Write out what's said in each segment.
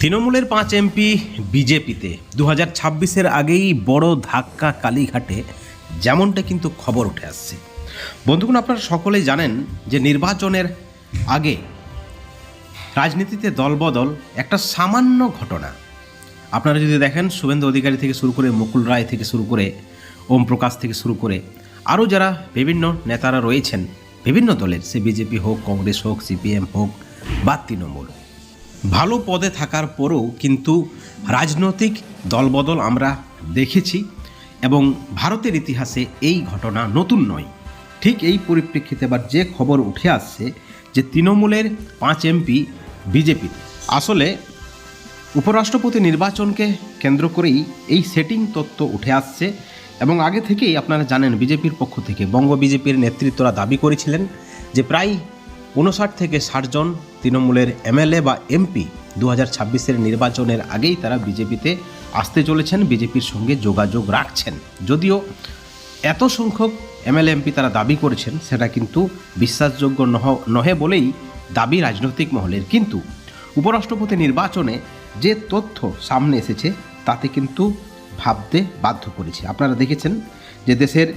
তৃণমূলের পাঁচ এমপি বিজেপিতে দু হাজার ছাব্বিশের আগেই বড় ধাক্কা কালীঘাটে, যেমনটা কিন্তু খবর উঠে আসছে। বন্ধুগণ, আপনারা সকলেই জানেন যে নির্বাচনের আগে রাজনীতিতে দলবদল একটা সামান্য ঘটনা। আপনারা যদি দেখেন, শুভেন্দু অধিকারী থেকে শুরু করে মুকুল রায় থেকে শুরু করে ওম প্রকাশ থেকে শুরু করে আরও যারা বিভিন্ন নেতারা রয়েছেন, বিভিন্ন দলের, সে বিজেপি হোক, কংগ্রেস হোক, সিপিএম হোক বা তৃণমূল। ভালো পদে থাকার পরেও কিন্তু রাজনৈতিক দলবদল আমরা দেখেছি এবং ভারতের ইতিহাসে এই ঘটনা নতুন নয়। ঠিক এই পরিপ্রেক্ষিতে এবার যে খবর উঠে আসছে যে তৃণমূলের পাঁচ এমপি বিজেপিতে আসলে উপরাষ্ট্রপতি নির্বাচনকে কেন্দ্র করেই এই সেটিং তত্ত্ব উঠে আসছে এবং আগে থেকেই আপনারা জানেন বিজেপির পক্ষ থেকে বঙ্গ বিজেপির নেতৃত্বরা দাবি করেছিলেন যে প্রায় উনষাট থেকে ষাটজন তৃণমূলের এমএলএ বা এমপি দু হাজার ছাব্বিশের নির্বাচনের আগেই তারা বিজেপিতে আসতে চলেছেন, বিজেপির সঙ্গে যোগাযোগ রাখছেন। যদিও এত সংখ্যক এমএলএ, এমপি তারা দাবি করেছেন, সেটা কিন্তু বিশ্বাসযোগ্য নহ, নহে বলেই দাবি রাজনৈতিক মহলের। কিন্তু উপরাষ্ট্রপতি নির্বাচনে যে তথ্য সামনে এসেছে, তাতে কিন্তু ভাবতে বাধ্য করেছে। আপনারা দেখেছেন যে দেশের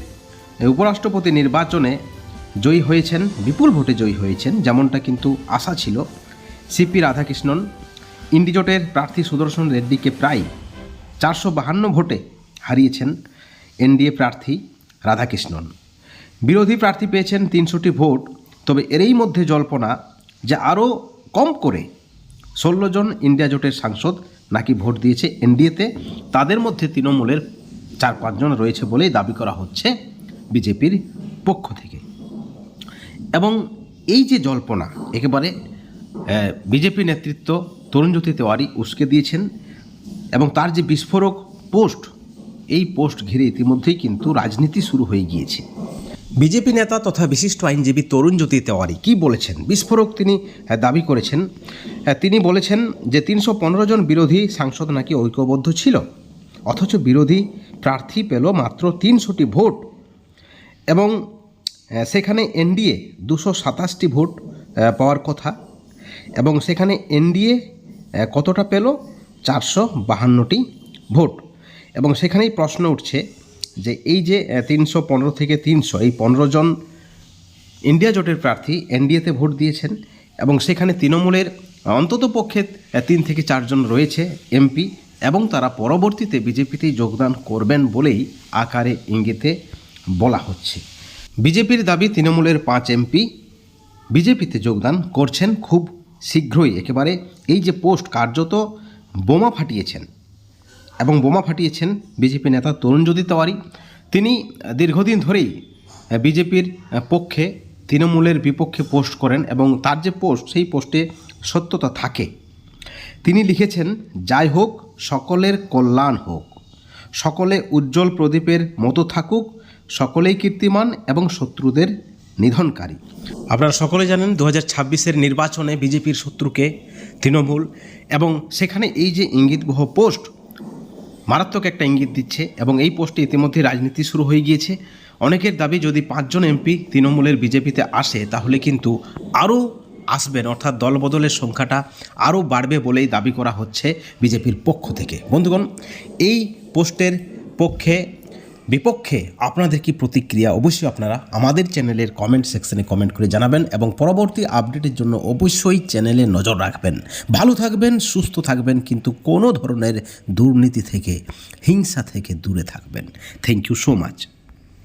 উপরাষ্ট্রপতি নির্বাচনে জয়ী হয়েছেন, বিপুল ভোটে জয়ী হয়েছেন, যেমনটা কিন্তু আশা ছিল। সিপি রাধাকৃষ্ণন ইন্ডিজোটের প্রার্থী সুদর্শন রেড্ডিকে প্রায় চারশো বাহান্ন ভোটে হারিয়েছেন এনডিএ প্রার্থী রাধাকৃষ্ণন। বিরোধী প্রার্থী পেয়েছেন তিনশোটি ভোট, তবে এরই মধ্যে জল্পনা যে আরও কম করে ষোলো জন ইন্ডিয়া জোটের সাংসদ নাকি ভোট দিয়েছে এনডিএতে, তাদের মধ্যে তৃণমূলের চার পাঁচজন রয়েছে বলেই দাবি করা হচ্ছে বিজেপির পক্ষ থেকে। এবং এই যে জল্পনা, একেবারে বিজেপি নেতৃত্ব তরুণজ্যোতি তেওয়ারি উস্কে দিয়েছেন এবং তার যে বিস্ফোরক পোস্ট, এই পোস্ট ঘিরে ইতিমধ্যেই কিন্তু রাজনীতি শুরু হয়ে গিয়েছে। বিজেপি নেতা তথা বিশিষ্ট আইনজীবী তরুণজ্যোতি তেওয়ারি কি বলেছেন? বিস্ফোরক তিনি দাবি করেছেন। তিনি বলেছেন যে তিনশো পনেরো জন বিরোধী সাংসদ নাকি ঐক্যবদ্ধ ছিল, অথচ বিরোধী প্রার্থী পেল মাত্র তিনশোটি ভোট এবং সেখানে এনডিএ দুশো সাতাশটি ভোট পাওয়ার কথা এবং সেখানে এনডিএ কতটা পেল? চারশো বাহান্নটি ভোট। এবং সেখানেই প্রশ্ন উঠছে যে এই যে তিনশো পনেরো থেকে তিনশো, এই পনেরো জন ইন্ডিয়া জোটের প্রার্থী এনডিএতে ভোট দিয়েছেন এবং সেখানে তৃণমূলের অন্তত পক্ষে তিন থেকে চারজন রয়েছে এমপি এবং তারা পরবর্তীতে বিজেপিতে যোগদান করবেন বলেই আকারে ইঙ্গিতে বলা হচ্ছে। বিজেপির দাবি তৃণমূলের পাঁচ এমপি বিজেপিতে যোগদান করছেন খুব শীঘ্রই। একেবারে এই যে পোস্ট কার্যত বোমা ফাটিয়েছেন এবং বোমা ফাটিয়েছেন বিজেপি নেতা তরুণজ্যোতি তেওয়ারি। তিনি দীর্ঘদিন ধরেই বিজেপির পক্ষে তৃণমূলের বিপক্ষে পোস্ট করেন এবং তার যে পোস্ট, সেই পোস্টে সত্যতা থাকে। তিনি লিখেছেন, যাই হোক, সকলের কল্যাণ হোক, সকলে উজ্জ্বল প্রদীপের মতো থাকুক সকলেই কীর্তিমান এবং শত্রুদের নিধনকারী। আপনারা সকলে জানেন দু হাজার নির্বাচনে বিজেপির শত্রুকে তৃণমূল এবং সেখানে এই যে ইঙ্গিতবহ পোস্ট, মারাত্মক একটা ইঙ্গিত দিচ্ছে এবং এই পোস্টে ইতিমধ্যে রাজনীতি শুরু হয়ে গিয়েছে। অনেকের দাবি, যদি পাঁচজন এমপি তৃণমূলের বিজেপিতে আসে, তাহলে কিন্তু আরও আসবেন, অর্থাৎ দলবদলের সংখ্যাটা আরও বাড়বে বলেই দাবি করা হচ্ছে বিজেপির পক্ষ থেকে। বন্ধুগণ, এই পোস্টের পক্ষে বিপক্ষে আপনাদের কি প্রতিক্রিয়া? অবশ্যই আপনারা আমাদের চ্যানেলের কমেন্ট সেকশনে কমেন্ট করে জানাবেন এবং পরবর্তী আপডেটের জন্য অবশ্যই চ্যানেলে নজর রাখবেন। ভালো থাকবেন, সুস্থ থাকবেন, কিন্তু কোনো ধরনের দুর্নীতি থেকে, হিংসা থেকে দূরে থাকবেন। Thank you so much